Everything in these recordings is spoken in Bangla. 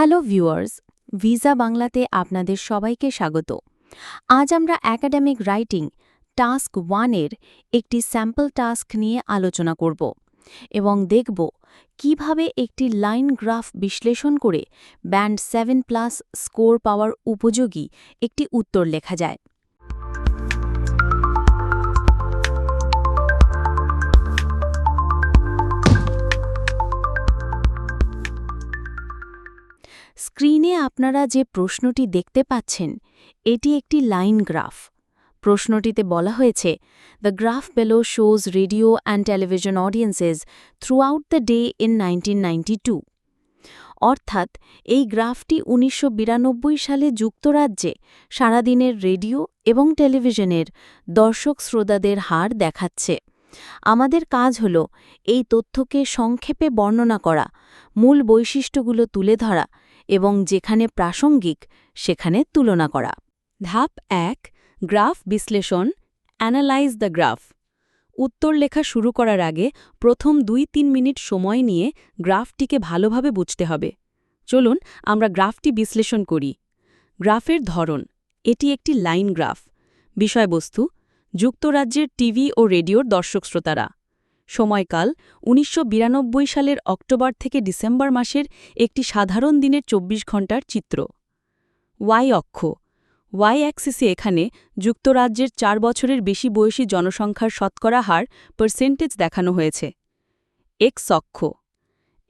হ্যালো ভিউয়ার্স ভিসা বাংলাতে আপনাদের সবাইকে স্বাগত। আজ আমরা অ্যাকাডেমিক রাইটিং টাস্ক ওয়ানের একটি স্যাম্পল টাস্ক নিয়ে আলোচনা করব এবং দেখব কীভাবে একটি লাইন গ্রাফ বিশ্লেষণ করে ব্যান্ড সেভেন প্লাস স্কোর পাওয়ার উপযোগী একটি উত্তর লেখা যায়। স্ক্রিনে আপনারা যে প্রশ্নটি দেখতে পাচ্ছেন, এটি একটি লাইন গ্রাফ। প্রশ্নটিতে বলা হয়েছে the graph below shows radio and television audiences throughout the day in nineteen অর্থাৎ, এই গ্রাফটি উনিশশো বিরানব্বই সালে যুক্তরাজ্যে সারাদিনের রেডিও এবং টেলিভিশনের দর্শক শ্রোতাদের হার দেখাচ্ছে। আমাদের কাজ হল এই তথ্যকে সংক্ষেপে বর্ণনা করা, মূল বৈশিষ্ট্যগুলো তুলে ধরা এবং যেখানে প্রাসঙ্গিক, সেখানে তুলনা করা। ধাপ এক, গ্রাফ বিশ্লেষণ, অ্যানালাইজ দ্য গ্রাফ। উত্তর লেখা শুরু করার আগে প্রথম দুই তিন মিনিট সময় নিয়ে গ্রাফটিকে ভালোভাবে বুঝতে হবে। চলুন আমরা গ্রাফটি বিশ্লেষণ করি। গ্রাফের ধরন, এটি একটি লাইন গ্রাফ। বিষয়বস্তু, যুক্তরাজ্যের টিভি ও রেডিওর দর্শক শ্রোতারা। সময়কাল উনিশশো বিরানব্বই সালের অক্টোবর থেকে ডিসেম্বর মাসের একটি সাধারণ দিনের ২৪ ঘণ্টার চিত্র। ওয়াই অক্ষ। ওয়াই অ্যাক্সিসে এখানে যুক্তরাজ্যের চার বছরের বেশি বয়সী জনসংখ্যার শতকরা হার পার্সেন্টেজ দেখানো হয়েছে। এক্স অক্ষ।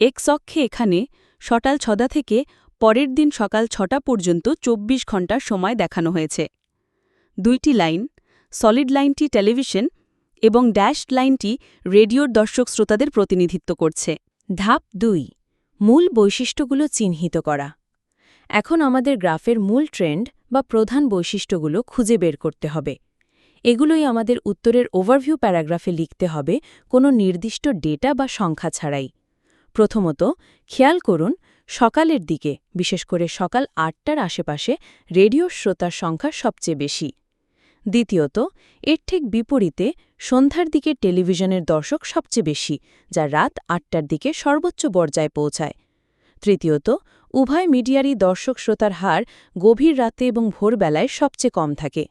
এক্স অক্ষে এখানে সকাল ছদা থেকে পরের দিন সকাল ছটা পর্যন্ত ২৪ ঘণ্টার সময় দেখানো হয়েছে। দুইটি লাইন। সলিড লাইনটি টেলিভিশন এবং ড্যাশড লাইনটি রেডিওর দর্শক শ্রোতাদের প্রতিনিধিত্ব করছে। ধাপ দুই, মূল বৈশিষ্ট্যগুলো চিহ্নিত করা। এখন আমাদের গ্রাফের মূল ট্রেন্ড বা প্রধান বৈশিষ্ট্যগুলো খুঁজে বের করতে হবে। এগুলোই আমাদের উত্তরের ওভারভিউ প্যারাগ্রাফে লিখতে হবে কোনো নির্দিষ্ট ডেটা বা সংখ্যা ছাড়াই। প্রথমত, খেয়াল করুন, সকালের দিকে, বিশেষ করে সকাল আটটার আশেপাশে রেডিও শ্রোতার সংখ্যা সবচেয়ে বেশি। দ্বিতীয়ত, এর ঠিক বিপরীতে সন্ধ্যার দিকে টেলিভিশনের দর্শক সবচেয়ে বেশি, যা রাত আটটার দিকে সর্বোচ্চ পর্যায়ে পৌঁছায়। তৃতীয়ত, উভয় মিডিয়ারই দর্শক শ্রোতার হার গভীর রাতে এবং ভোরবেলায় সবচেয়ে কম থাকে।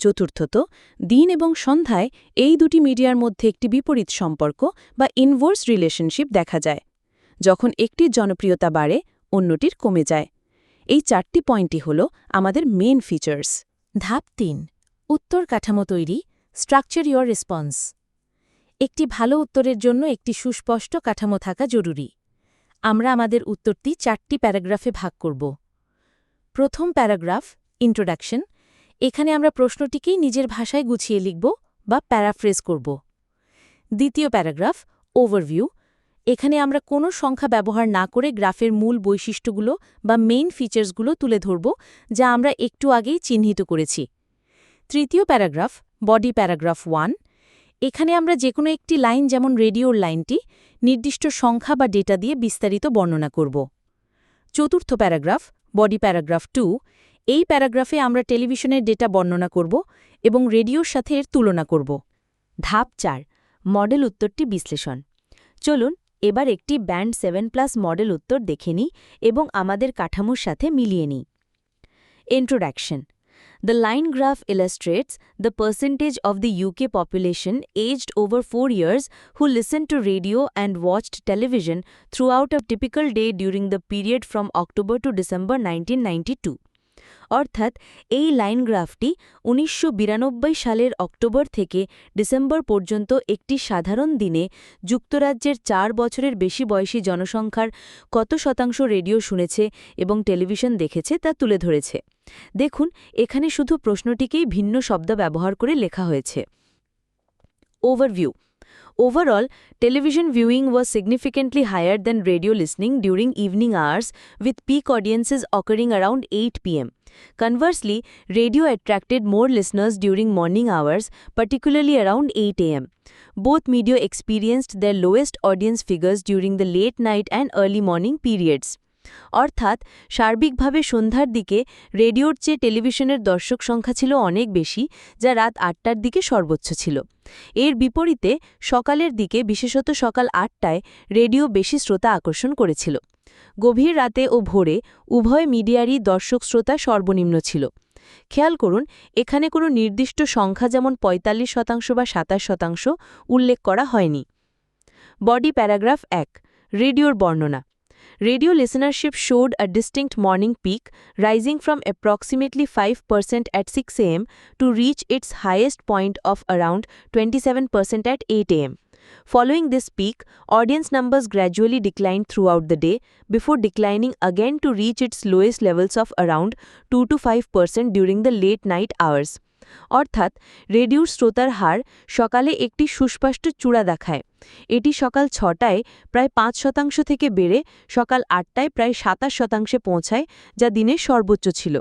চতুর্থত, দিন এবং সন্ধ্যায় এই দুটি মিডিয়ার মধ্যে একটি বিপরীত সম্পর্ক বা ইনভোর্স রিলেশনশিপ দেখা যায়, যখন একটির জনপ্রিয়তা বাড়ে, অন্যটির কমে যায়। এই চারটি পয়েন্টই হল আমাদের মেন ফিচার্স ধাপ তিন উত্তর কাঠামো তৈরি স্ট্রাকচার ইয়োর রেসপন্স একটি ভালো উত্তরের জন্য একটি সুস্পষ্ট কাঠামো থাকা জরুরি। আমরা আমাদের উত্তরটি চারটি প্যারাগ্রাফে ভাগ করব। প্রথম প্যারাগ্রাফ ইন্ট্রোডাকশন এখানে আমরা প্রশ্নটিকেই নিজের ভাষায় গুছিয়ে লিখব বা প্যারাফ্রেজ করব। দ্বিতীয় প্যারাগ্রাফ ওভারভিউ এখানে আমরা কোনো সংখ্যা ব্যবহার না করে গ্রাফের মূল বৈশিষ্ট্যগুলো বা মেইন ফিচার্সগুলো তুলে ধরব, যা আমরা একটু আগেই চিহ্নিত করেছি। তৃতীয় প্যারাগ্রাফ, বডি প্যারাগ্রাফ ওয়ান। এখানে আমরা যে কোনো একটি লাইন, যেমন রেডিওর লাইনটি, নির্দিষ্ট সংখ্যা বা ডেটা দিয়ে বিস্তারিত বর্ণনা করব। চতুর্থ প্যারাগ্রাফ, বডি প্যারাগ্রাফ টু। এই প্যারাগ্রাফে আমরা টেলিভিশনের ডেটা বর্ণনা করব এবং রেডিওর সাথে এর তুলনা করব। ধাপ চার, মডেল উত্তরটি বিশ্লেষণ। চলুন, এবার একটি ব্যান্ড সেভেন প্লাস মডেল উত্তর দেখে নিই এবং আমাদের কাঠামোর সাথে মিলিয়ে নিই। Introduction The line graph illustrates the percentage of the UK population aged over 4 years who listened to radio and watched television throughout a typical day during the period from October to December 1992. অর্থাৎ এই লাইন গ্রাফটি উনিশশো বিরানব্বই সালের অক্টোবর থেকে ডিসেম্বর পর্যন্ত একটি সাধারণ দিনে যুক্তরাজ্যের চার বছরের বেশি বয়সী জনসংখ্যার কত শতাংশ রেডিও শুনেছে এবং টেলিভিশন দেখেছে তা তুলে ধরেছে। দেখুন, এখানে শুধু প্রশ্নটিকেই ভিন্ন শব্দ ব্যবহার করে লেখা হয়েছে। Overview Overall, television viewing was significantly higher than radio listening during evening hours, with peak audiences occurring around 8 pm. Conversely, radio attracted more listeners during morning hours, particularly around 8 am. Both media experienced their lowest audience figures during the late night and early morning periods. অর্থাৎ সার্বিকভাবে সন্ধ্যার দিকে রেডিওর চেয়ে টেলিভিশনের দর্শক সংখ্যা ছিল অনেক বেশি, যা রাত আটটার দিকে সর্বোচ্চ ছিল। এর বিপরীতে সকালের দিকে, বিশেষত সকাল আটটায়, রেডিও বেশি শ্রোতা আকর্ষণ করেছিল। গভীর রাতে ও ভোরে উভয় মিডিয়ারই দর্শক শ্রোতা সর্বনিম্ন ছিল। খেয়াল করুন, এখানে কোনো নির্দিষ্ট সংখ্যা যেমন ৪৫ শতাংশ বা সাতাশ শতাংশ উল্লেখ করা হয়নি। বডি প্যারাগ্রাফ এক, রেডিওর বর্ণনা। Radio listenership showed a distinct morning peak, rising from approximately 5% at 6 am to reach its highest point of around 27% at 8 am. Following this peak, audience numbers gradually declined throughout the day, before declining again to reach its lowest levels of around 2 to 5% during the late night hours. অর্থাৎ রেডিওর শ্রোতার হার সকালে একটি সুস্পষ্ট চূড়া দেখায় এটি সকাল ছটায় প্রায় পাঁচ শতাংশ থেকে বেড়ে সকাল আটটায় প্রায় সাতাশ শতাংশে পৌঁছায়, যা দিনের সর্বোচ্চ ছিল।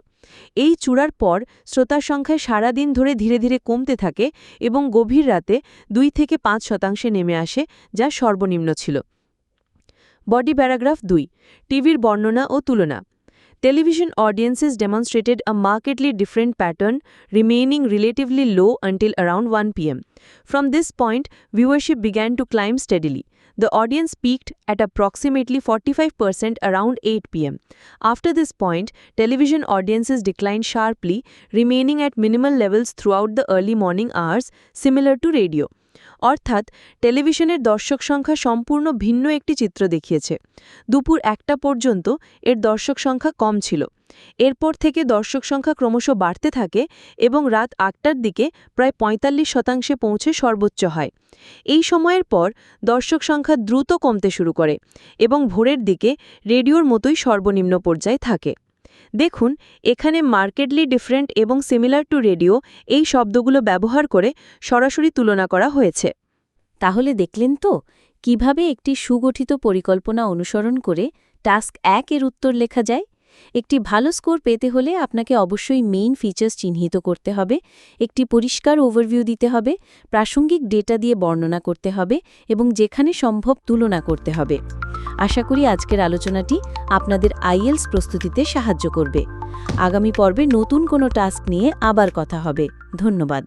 এই চূড়ার পর শ্রোতার সংখ্যায় সারাদিন ধরে ধীরে ধীরে কমতে থাকে এবং গভীর রাতে দুই থেকে পাঁচ শতাংশে নেমে আসে, যা সর্বনিম্ন ছিল। বডি প্যারাগ্রাফ দুই, টিভির বর্ণনা ও তুলনা। Television audiences demonstrated a markedly different pattern, remaining relatively low until around 1 pm. From this point, viewership began to climb steadily. The audience peaked at approximately 45% around 8 pm. After this point, television audiences declined sharply, remaining at minimal levels throughout the early morning hours, similar to radio. অর্থাৎ টেলিভিশনের দর্শক সংখ্যা সম্পূর্ণ ভিন্ন একটি চিত্র দেখিয়েছে। দুপুর একটা পর্যন্ত এর দর্শক সংখ্যা কম ছিল। এরপর থেকে দর্শক সংখ্যা ক্রমশ বাড়তে থাকে এবং রাত আটটার দিকে প্রায় ৪৫ শতাংশে পৌঁছে সর্বোচ্চ হয়। এই সময়ের পর দর্শক সংখ্যা দ্রুত কমতে শুরু করে এবং ভোরের দিকে রেডিওর মতোই সর্বনিম্ন পর্যায়ে থাকে। দেখুন, এখানে মার্কেটলি ডিফারেন্ট এবং সিমিলার টু রেডিও এই শব্দগুলো ব্যবহার করে সরাসরি তুলনা করা হয়েছে। তাহলে দেখলেন তো, কীভাবে একটি সুগঠিত পরিকল্পনা অনুসরণ করে টাস্ক এক এর উত্তর লেখা যায়? একটি ভালো স্কোর পেতে হলে আপনাকে অবশ্যই মেইন ফিচার্স চিহ্নিত করতে হবে, একটি পরিষ্কার ওভারভিউ দিতে হবে, প্রাসঙ্গিক ডেটা দিয়ে বর্ণনা করতে হবে এবং যেখানে সম্ভব তুলনা করতে হবে। আশা করি আজকের আলোচনাটি আপনাদের আইএলস প্রস্তুতিতে সাহায্য করবে। আগামী পর্বে নতুন কোনো টাস্ক নিয়ে আবার কথা হবে। ধন্যবাদ।